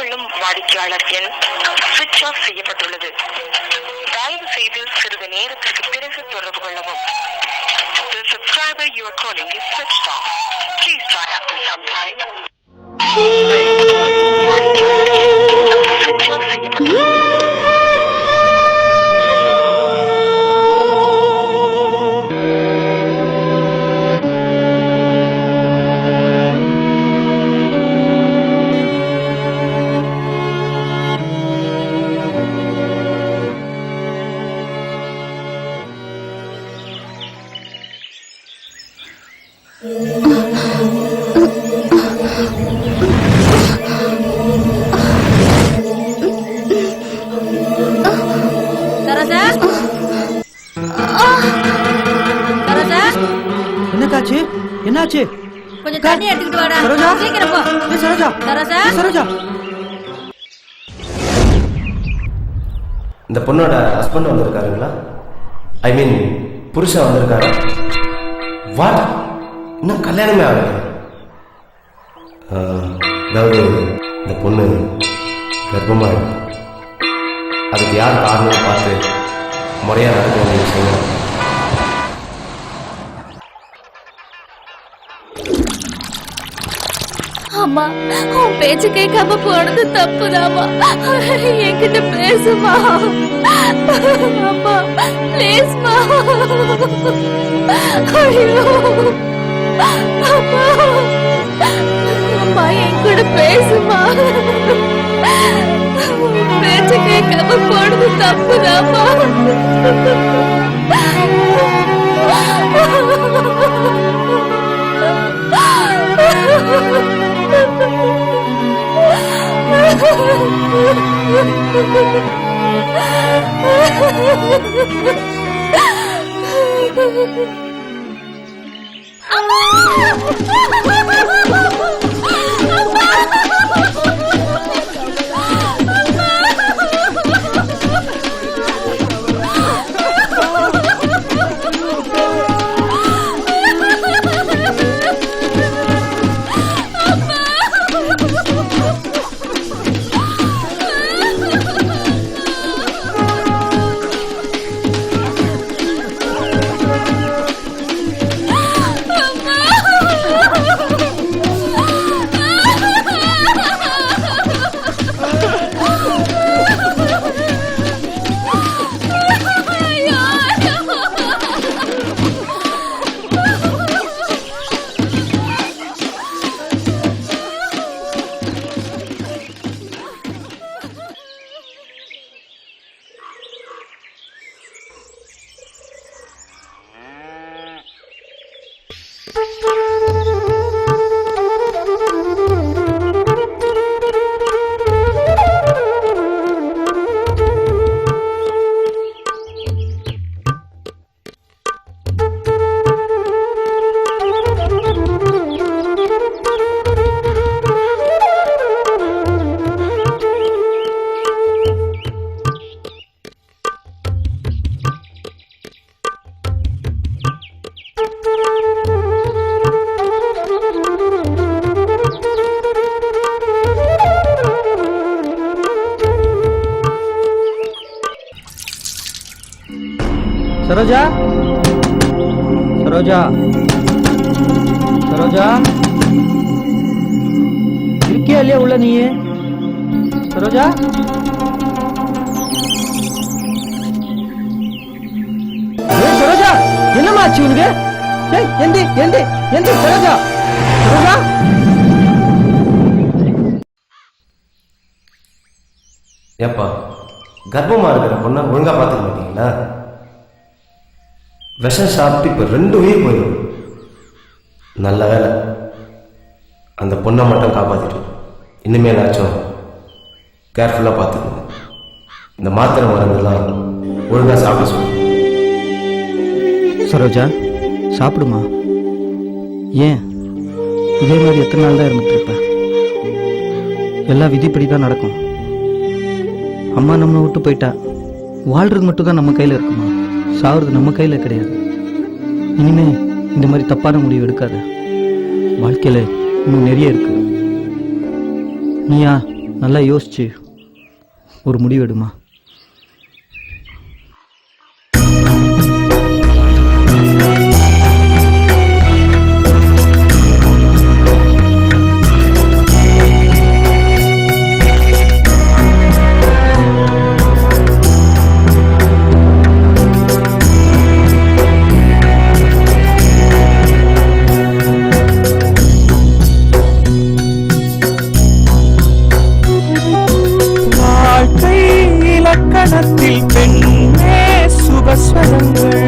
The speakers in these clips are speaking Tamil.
கொள்ளும் வாடிக்கையாளர் எண் சுவிட்ச் ஆஃப் செய்யப்பட்டுள்ளது தயவு செய்து சிறிது நேரத்திற்கு பிறகு தொடர்பு கொள்ளவும் The subscriber you are calling is switched off. Please try after some time. என்னாச்சு? கொஞ்சம் தண்ணி எடுத்துக்கிட்டு வாடா. சரோஜா? சீக்கிரம் போ. சரோஜா? சரோஜா? சரோஜா? இந்த பொண்ணோட ஹஸ்பண்ட் வந்திருக்காருங்களா? ஐ மீன் புருஷன் வந்திருக்காரு? வாட் இன்னும் கல்யாணமே ஆகல ஆஹ், அதாவது இந்த பொண்ணு கர்ப்பமா இருக்கு அதுக்கு யார் காரணம் பார்த்து முறையாக நடக்க வேண்டிய விஷயம் அம்மா உன் பேச்சு கேட்காம போனது தப்புதாமா? என்கிட்ட பேசுமா? அம்மா ப்ளீஸ்மா ஐயோ. அம்மா. என் கூட பேசுமா? பேச்சு கேட்காம போனது தப்புதாமா? Ah! சரோஜா? சரோஜா? சரோஜா? இருக்கியா இல்லையா உள்ள நீ? சரோஜா? சரோஜா என்னம்மா ஆச்சு உனக்கு? ஏய் எந்தி எந்தி எந்தி சரோஜா. சரோஜா? ஏப்பா கர்ப்பமா இருக்கிற பொண்ணை ஒழுங்கா பார்த்துக்க மாட்டீங்களா? விஷம் சாப்பிட்டு இப்போ ரெண்டு உயிர் போயிடும். நல்ல வேலை அந்த பொண்ணை மட்டும் காப்பாற்றிட்டோம் இனிமேலாச்சும் கேர்ஃபுல்லாக பார்த்துக்கணும் இந்த மாத்திரை மருந்தெல்லாம் ஒழுங்கா சாப்பிட சொல்லு. சரோஜா சாப்பிடுமா? ஏன்? இதே மாதிரி எத்தனை நாள் தான் இருந்துட்டுருப்பேன் எல்லாம் விதிப்படி தான் நடக்கும். அம்மா நம்மளை விட்டு போயிட்டா. வாழ்றது மட்டும் தான் நம்ம கையில் இருக்குமா? சாகிறது நம்ம கையில் கிடையாது. இனிமே இந்த மாதிரி தப்பான முடிவு எடுக்காத. வாழ்க்கையில் இன்னும் நிறைய இருக்கு. நீயா நல்லா யோசிச்சு ஒரு முடிவு எடுமா? சுபஸ்வரங்கள்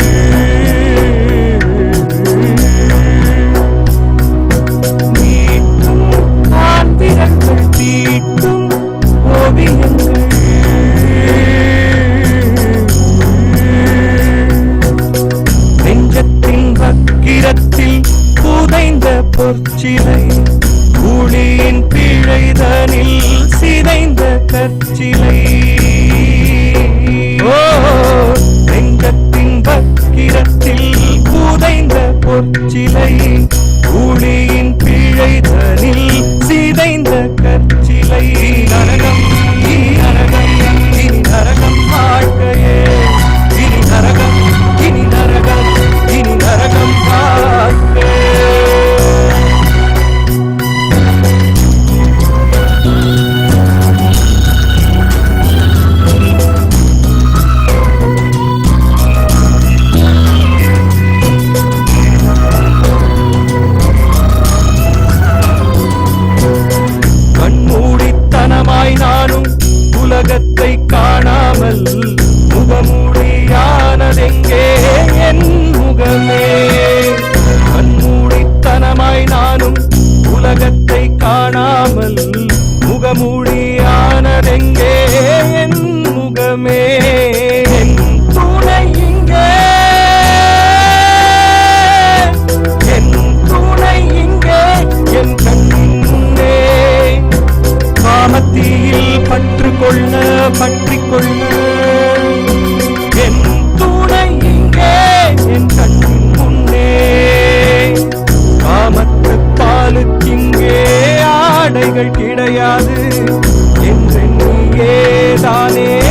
பொற்சிலை ஊழியின் பிழைதனில் சிதைந்த கற்சிலை. வக்கிரத்தில் புதைந்த பொற்சிலை ஊழியின் பிழைதனில் சிதைந்த கற்சிலை. நடனம் கிடையாது. என்று நீயே தானே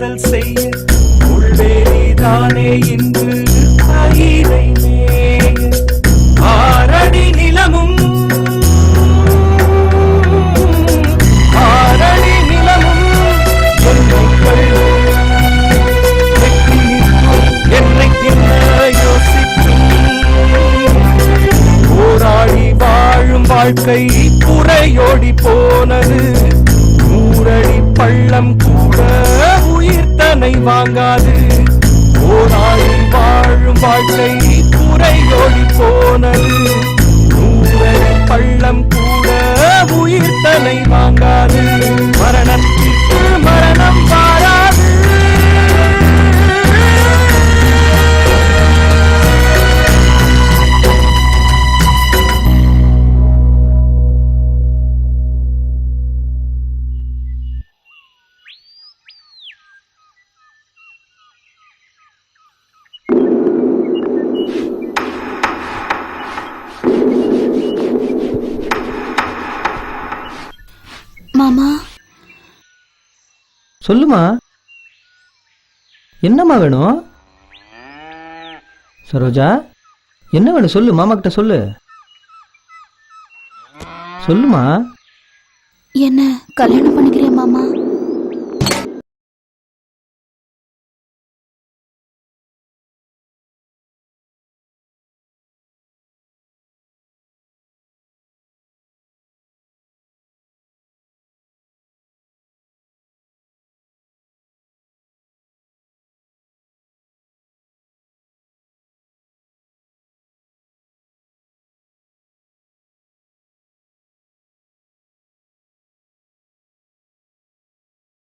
பாடல் காதல் செய்ய முள்வேலிதானே இன்று பயிரை ஆரடி நிலமும் ஆரடி நிலமும் என்னை தின்ன யோசிக்கும். போராடி வாழும் வாழ்க்கை புறையோடி போனது. ஊரடி பள்ளம் கூட உயிர் வாங்காது. போராடி வாழும் வாழ்க்கை குறையோடி போனது. நூறடி பள்ளம் மாமா. சொல்லுமா? என்னம்மா வேணும்? சரோஜா என்ன வேணும் சொல்லு மாமா கிட்ட சொல்லு. சொல்லுமா? என்ன கல்யாணம் பண்ணிக்கிறியா மாமா?